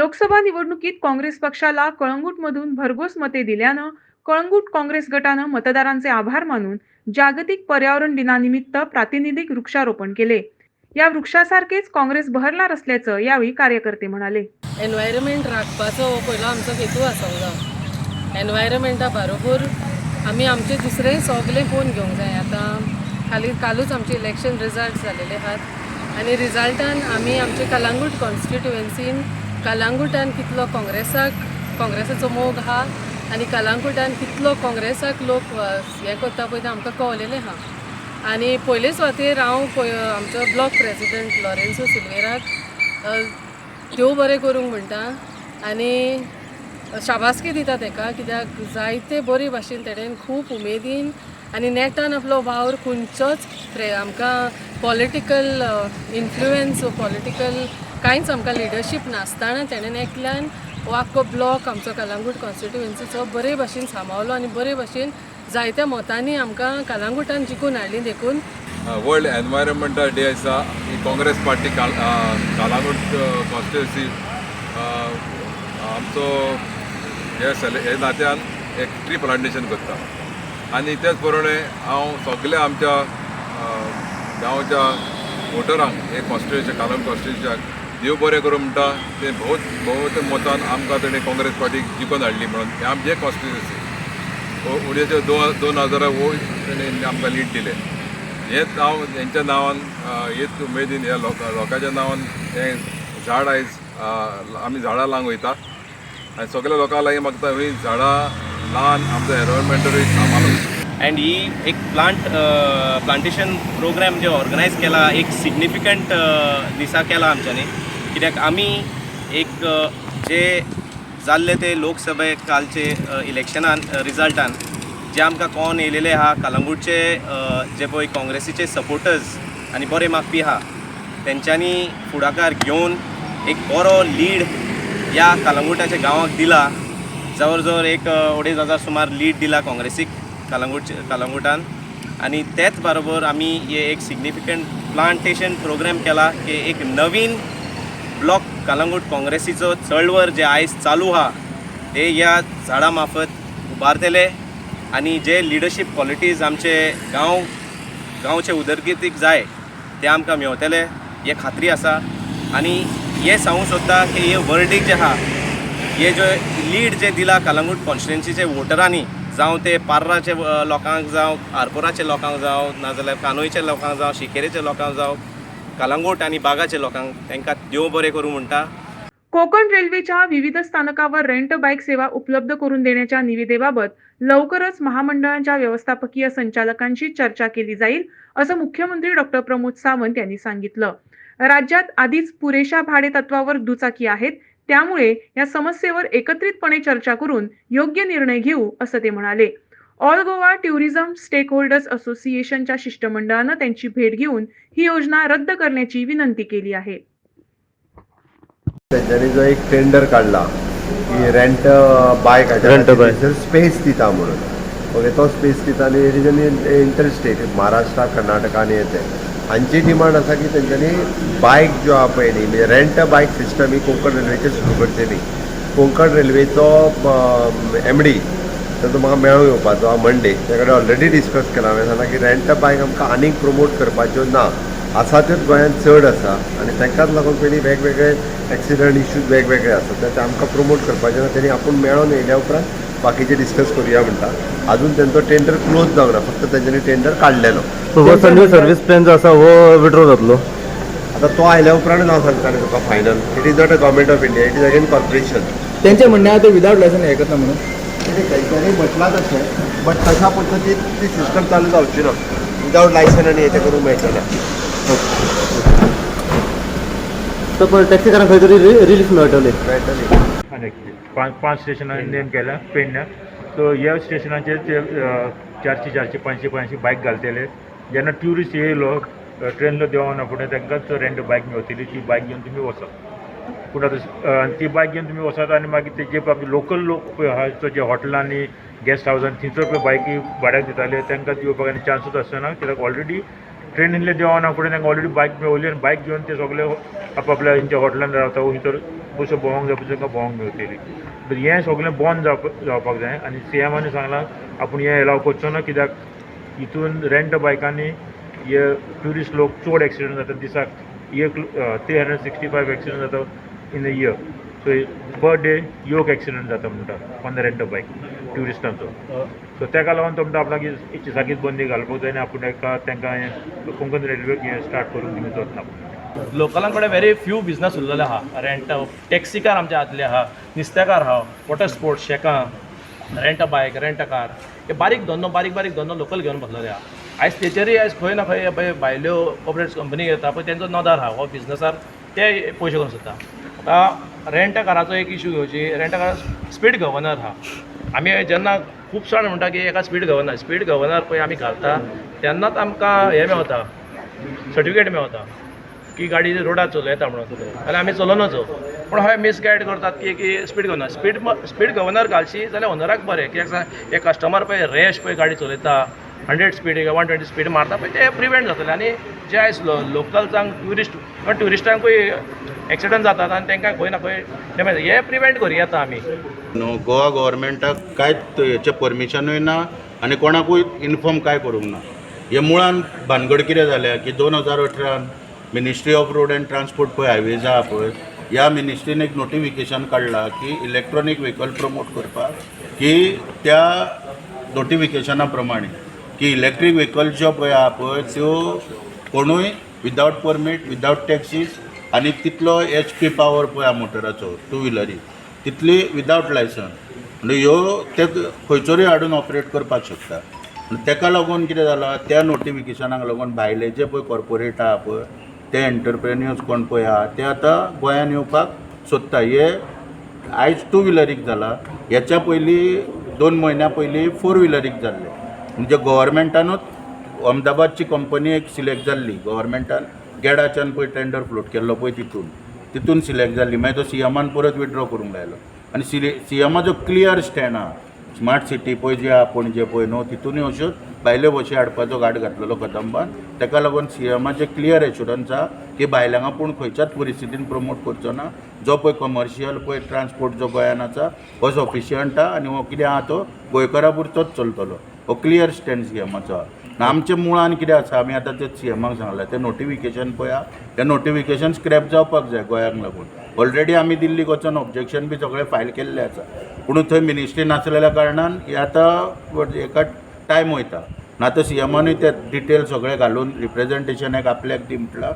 लोकसभा निवडणुकीत काँग्रेस पक्षाला कळंगूटमधून भरघोस मते दिल्यानं कळंगूट काँग्रेस गटानं मतदारांचे आभार मानून जागतिक पर्यावरण दिनानिमित्त प्रातिनिधिक वृक्षारोपण केले. या वृक्षासारखेच काँग्रेस बहरणार असल्याचं यावेळी कार्यकर्ते म्हणाले. एनवायरमेंट राखपाचो हो पयलो आमचो हेतू आसूंक जाय एनवायरमेंटा बरोबर आमी आमचे दुसरे सगळे फोन घेवंक जाय. आतां खाली कालूच आमचे इलेक्शन रिजल्ट जालेले आहात. आनी रिजल्टान आमी आमचे कलांगूट कॉन्स्टिट्युएन्सीन कलांगूटान कितलो काँग्रेसाक काँग्रेसाचो मोग आहा आनी कलांगूटान कितलो काँग्रेसाक लोक हें करता पळय तें आमकां कळलेलें आहा आनी पयले सुवातेर हांव पय- आमचो ब्लॉक प्रेसिडेंट लॉरेन्सो सिल्वेराक अ, देव बरें करूंक म्हणटा आनी शाबासकी दिता ताका कित्याक जायते बरे भाशेन तेणेन खूब उमेदीन आनी नेटान आपलो वावर खंयचोच आमकां पॉलिटिकल इन्फ्लुएन्स पॉलिटिकल कांयच आमकां लिडरशीप नासतना तेणेन एकल्यान हो आख्खो ब्लॉक आमचो कलांगूट कॉन्स्टिट्युएन्सीचो बरे भाशेन सांबाळलो आनी बरे भाशेन जायत्या मतांनी आमकां कलांगुटान जिखून हाडली देखून वर्ल्ड एनवायरमेंटल डे आसा. ही काँग्रेस पार्टी काल कालांगूट कॉन्स्टिट्युन्सी आमचो हे सेले हे नात्यान एक ट्री प्लांटेशन करता. आनी तेच प्रमाणे हांव सगल्या आमच्या गांवच्या वोटरांक हे कॉन्स्टिट्युएन्सी कालांगूट कॉन्स्टिट्युएन्सीक देव बरें करूं म्हणटा तें बहुत भोवत मतान आमकां तेणें काँग्रेस पार्टीक जिखून हाडली म्हणून. हें आमचे कॉन्स्टिट्युन्सी हो, उडयेचे दोन दोन हजारा हो वोट तेणें आमकां लीड दिलें. हेच हांव हेंच्या नांवान हेच उमेदीन ह्या लोकां लोकांच्या नांवान हें झाड आयज आमी झाडां लावंक वयता. आनी सगळ्या लोकां लागीं मागता ही झाडां ल्हान आमचो एनवायरमेंटूय सांबाळून अँड ही एक प्लांट प्लांटेशन प्रोग्राम जे ऑर्गनायज केला एक सिग्निफिकंट दिसा केला आमच्यांनी. कित्याक आमी एक जे जाल्ले ते लोकसभे कालचे इलेक्शनान रिजल्टान जे आमकां कोण येयलेले आहा कलंगूटचे जे पळय काँग्रेसीचे सपोर्टर्स आनी बरे मागपी आहा तेंच्यांनी फुडाकार घेवन एक बरो लीड ह्या कलंगूटाच्या गांवांक दिला. जवळ जवळ एक अडेज हजार सुमार लीड दिला काँग्रेसीक कलंगूट कलंगूटान. आनी तेच बरोबर आमी हे एक सिग्निफिकंट प्लांटेशन प्रोग्राम केला की एक नवीन ब्लॉक कालंगूट काँग्रेसीचो चळवळ जे आयज चालू आहा ते ह्या झाडां मार्फत उबारतले आनी जे लिडरशीप क्वॉलिटीज आमचे गांव गांवचे उदरगतीक जाय ते आमकां मेळटले हे खात्री आसा. आनी हे सांगूंक सोदता की हे वर्डीक जे आहा हे जे लीड जे दिला कालंगूट कॉन्स्टिट्युन्सीचे वोटरांनी जावं ते पार्राचे लोकांक जावं आरपोराचे लोकांक जावं नाजाल्यार कानोयच्या लोकांक जावं शिकेरेच्या लोकांक जावं कलंगूट आनी बागाच्या लोकांक तांकां देव बरें करूं म्हणटा. कोकण रेल्वेच्या विविध स्थानकावर रेंट बाईक सेवा उपलब्ध करून देण्याच्या निविदेबाबत लवकरच महामंडळांच्या व्यवस्थापकीय संचालकांशी चर्चा केली जाईल असं मुख्यमंत्री डॉक्टर प्रमोद सावंत यांनी सांगितलं. राज्यात आधीच पुरेशा भाडे तत्वावर दुचाकी आहेत त्यामुळे या समस्येवर एकत्रितपणे चर्चा करून योग्य निर्णय घेऊ असं ते म्हणाले. All Goa tourism stakeholders असोसिएशनच्या शिष्टमंडळानं त्यांची भेट घेऊन ही योजना रद्द करण्याची विनंती केली आहे. त्यांच्यानी जो एक टेंडर काढला की रेंट a bike. स्पेस दिता म्हणून ओके तो स्पेस दिता आणि it is an interstate Maharashtra Karnataka आणि येते. हांची डिमांड आसा की तेंच्यांनी बायक ज्यो आहा पळय न्ही म्हणजे रेंट बायक सिस्टम ही कोंकण रेल्वेचेर सुरू करचेली कोंकण रेल्वेचो एम डी ताचो म्हाका मेळूं येवपाचो हा मंडे त्या कडेन ऑलरेडी डिस्कस केला हांवें सांगला की रेंट बायक आमकां आनीक प्रमोट करपाच्यो ना आसा त्योच गोंयांत चड आसा. आनी तांकांच लागून पयलीं वेगवेगळे एक्सिडंट इश्यूज वेगवेगळे आसा ते आमकां प्रमोट करपाचे ना तेणी आपूण मेळोन येयल्या उपरांत बाकीचे डिस्कस करुया म्हणटा. अजून तेंचो टेंडर क्लोज जावंक ना फक्त तेंच्यांनी टेंडर काडलेलो हो संजय सर्व्हिस प्लॅन जो आसा हो विड्रॉ जातलो. आतां तो आयल्या उपरांत हांव सांगता तुका final it is not a government of India it is again corporation त्यांचे म्हणणे आहे ते विदाउट लायसन हे करता म्हणून. तेंच्यांनी म्हटलां तशें बट तशा पद्दतीन ती सिस्टम चालू जावची ना. विदाउट लायसन आनी हें करूंक मेळटलें तर पण टॅक्सीकारांक खंय तरी रिलीफ मेळटली मेळटली आनी पांच पांच स्टेशनांनी नेम केल्या पेडण्या सो ह्या स्टेशनाचेर ते चारशे चारशे पांचशे पांचशे बायक घालतले. जेन्ना ट्युरिस्ट येयलो अ, ट्रेनलो देंवना फुडें तांकांच रेंट बायक मेळटली ती बायक घेवन तुमी वचत पूण आतां ती बायक घेवन तुमी वसात आनी मागीर ते जे लोकल लोक पळय आहा जे हॉटेलांनी गेस्ट हावजांनी थंयसर पळय बायकी भाड्याक दिताले तांकां दिवपाक आनी चान्सूच आसना कित्याक ऑलरेडी ट्रेनींतले देवाना फुडें तांकां ऑलरेडी बायक मेळवली आनी बायक घेवन ते सगळे आपआपल्या हेंच्या हॉटेलान रावता वो भितर भोंवंक भोवंक जाय तांकां भोवंक मेळटली बट हें सगळें बंद जावप जावपाक जाय. आनी सी एमानी सांगलां आपूण हें एलाव करचो ना कित्याक हितून रेंट बायकांनी हे ट्युरिस्ट लोक चड एक्सिडंट जाता दिसाक एक three hundred sixty five accident जाता in a year so per day योग एक्सिडंट जाता म्हणटा ऑन द रेंट बायक ट्युरिस्टांचो सो ताका लागून तो म्हणटा आपणाक हेची सारकीच बंदी घालपाक जाय आनी आपूण एका तांकां हें कोंकण रेल्वे हें स्टार्ट करून दिवचो ना लोकलां कडेन व्हेरी फ्यू बिजनस उरलेले आहा रेंट टॅक्सी कार आमच्या हातले आहा नुस्तेकार आहा water sports शेकां rent a bike rent a car हे बारीक धंदो बारीक बारीक धंदो लोकल घेवन बसलेले आहा आयज तेचेरय आयज खंय ना खंय पळय भायल्यो कॉपरेट कंपनी येता पळय तेंचो नदार आहा हो बिजनसार ते पयशे करून सोदता. आतां रेंट काराचो एक इशू घेवची रेंट कार स्पीड गव्हर्नर आहा आमी जेन्ना खूब जाण म्हणटा की एका स्पीड गव्हर्नर स्पीड गव्हर्नर पळय आमी घालता तेन्नाच आमकां हें मेळता सर्टिफिकेट मेळता की गाडी रोडार चलयता म्हणून जाल्यार आमी चलोवनचो हो. पूण हय मिसगायड करतात की की speed governor speed speed governor घालशी जाल्यार ओनराक बरें. कित्याक सांग एक कस्टमर पळय रेश पळय गाडी चलयता hundred speed one twenty speed मारता पळय ते प्रिवेंट जातलें आनी जे आयज लोकल्सांक ट्युरिस्ट किंवा ट्युरिस्टांकूय एक्सिडंट जातात आनी तांकां खंय ना खंय डॅमेज हे प्रिवेंट करूं येता आमी न्हू गोवा गोवोरमेंटाक कांयच हेचें परमिशनूय ना आनी कोणाकूय इन्फॉर्म काय करूंक ना. हे मुळान भानगड कितें जाल्या की दोन हजार अठरान ministry of road and transport पळय हायवेज आहा पळय ह्या मिनिस्ट्रीन एक नोटिफिकेशन काडलां की इलेक्ट्रॉनीक व्हेकल प्रमोट करपाक की त्या नोटिफिकेशना प्रमाणे की इलेक्ट्रीक व्हेकल ज्यो पळय आहा पळय त्यो कोणूय विदावट परमीट विदावट टॅक्सीस आनी तितलो एच पी पावर पळय आहा मोटराचो टू व्हिलरी तितली विदावट लायसन म्हणजे ह्यो ते खंयसरूय हाडून ऑपरेट करपाक शकता. तेका लागून कितें जालां त्या नोटिफिकेशनाक लागून भायले जे पळय कॉर्पोरेट आहा पळय ते एंटरप्रेन्युअर्स कोण पळय आहा ते आतां गोंयांत येवपाक सोदता. हे आयज टू व्हिलरीक जाला. हेच्या पयलीं दोन म्हयन्या पयलीं फोर व्हिलरीक जाल्ले. म्हणजे गव्हर्मेंटानूच अहमदाबादची कंपनी एक सिलेक्ट जाल्ली गव्हर्मेंटान गेडाच्यान पळय टेंडर फ्लोट केल्लो पळय तितून तितून सिलेक्ट जाल्ली मागीर तो सी एमान परत विड्रॉ करूंक लायलो आनी सिले सी एमाचो क्लियर स्टँड आहा स्मार्ट सिटी पळय जे आहा पणजे पळय न्हू तितूनय अश्योच भायल्यो बशी हाडपाचो घाट घातलेलो कदंबान ताका लागून सी एमाचें क्लियर एश्युरन्स आहा की भायल्यांक आपूण खंयच्याच परिस्थितीन प्रमोट करचो ना. जो पळय कमर्शियल पळय ट्रान्सपोर्ट जो गोंयान आसा हो सफिशियंट आहा आनी हो कितें आहा तो गोंयकारा पुरतोच चलतलो. हो क्लियर स्टँड सी एमाचो आहा आमच्या मुळान कितें आसा आमी आतां ते सी एमाक सांगलां तें नोटिफिकेशन पळया तें नोटिफिकेशन स्क्रॅप जावपाक जाय गोंयाक लागून ऑलरेडी आमी दिल्लीक वचून ऑब्जेक्शन बी सगळें फायल केल्लें आसा पूण थंय मिनिस्ट्री नासलेल्या कारणान हें आतां एका टायम वयता ना तर सी एमानूय ते डिटेल सगळे घालून रिप्रेझेंटेशन एक आपल्याक दी म्हटलां